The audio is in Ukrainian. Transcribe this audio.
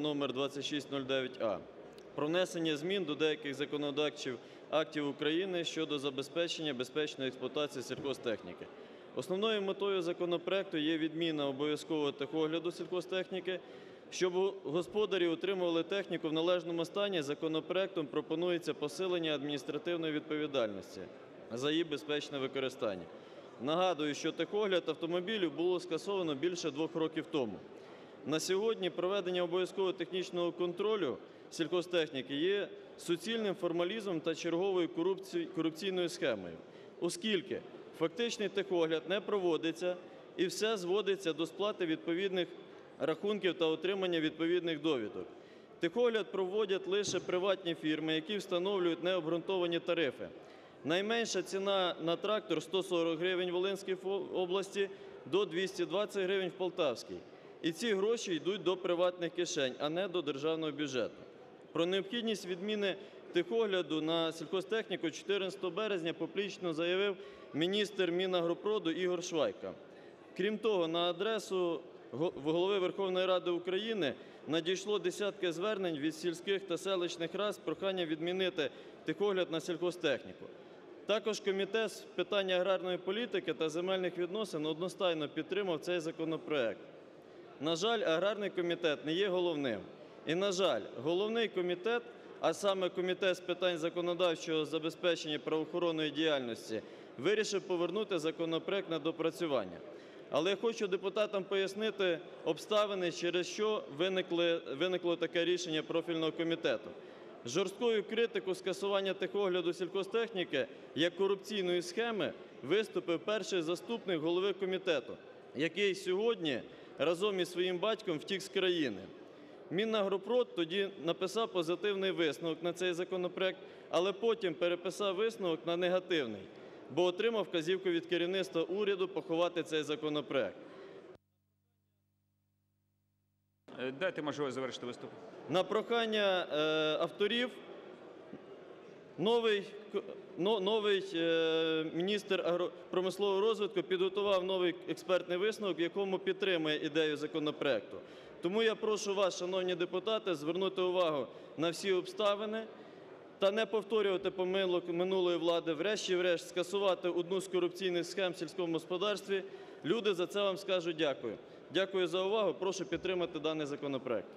номер 2609а про внесення змін до деяких законодавчих актів України щодо забезпечення безпечної експлуатації сільхозтехніки. Основною метою законопроекту є відміна обов'язкового техогляду сільхозтехніки. Щоб господарі утримували техніку в належному стані, законопроектом пропонується посилення адміністративної відповідальності за її безпечне використання. Нагадую, що техогляд автомобілів було скасовано більше двох років тому. На сьогодні проведення обов'язкового технічного контролю сільхозтехніки є суцільним формалізмом та черговою корупційною схемою, оскільки фактичний техогляд не проводиться і все зводиться до сплати відповідних рахунків та отримання відповідних довідок. Техогляд проводять лише приватні фірми, які встановлюють необґрунтовані тарифи. Найменша ціна на трактор 140 гривень в Волинській області до 220 гривень в Полтавській. І ці гроші йдуть до приватних кишень, а не до державного бюджету. Про необхідність відміни техогляду на сільхозтехніку 14 березня публічно заявив міністр Мінагропроду Ігор Швайка. Крім того, на адресу голови Верховної Ради України надійшло десятки звернень від сільських та селищних рад з проханням відмінити техогляд на сільхозтехніку. Також Комітет з питань аграрної політики та земельних відносин одностайно підтримав цей законопроект. На жаль, аграрний комітет не є головним. І, на жаль, головний комітет, а саме Комітет з питань законодавчого забезпечення правоохоронної діяльності, вирішив повернути законопроект на допрацювання. Але я хочу депутатам пояснити обставини, через що виникли, виникло таке рішення профільного комітету. Жорсткою критику скасування техогляду сільхозтехніки як корупційної схеми виступив перший заступник голови комітету, який сьогодні разом із своїм батьком втік з країни. Мінагропрод тоді написав позитивний висновок на цей законопроект, але потім переписав висновок на негативний, бо отримав вказівку від керівництва уряду поховати цей законопроект. Е, Дайте можливість завершити виступ. На прохання е, авторів новий, новий е, міністр промислового розвитку підготував новий експертний висновок, в якому підтримує ідею законопроекту. Тому я прошу вас, шановні депутати, звернути увагу на всі обставини та не повторювати помилок минулої влади, врешті-решт скасувати одну з корупційних схем в сільському господарстві. Люди за це вам скажуть дякую. Дякую за увагу. Прошу підтримати даний законопроект.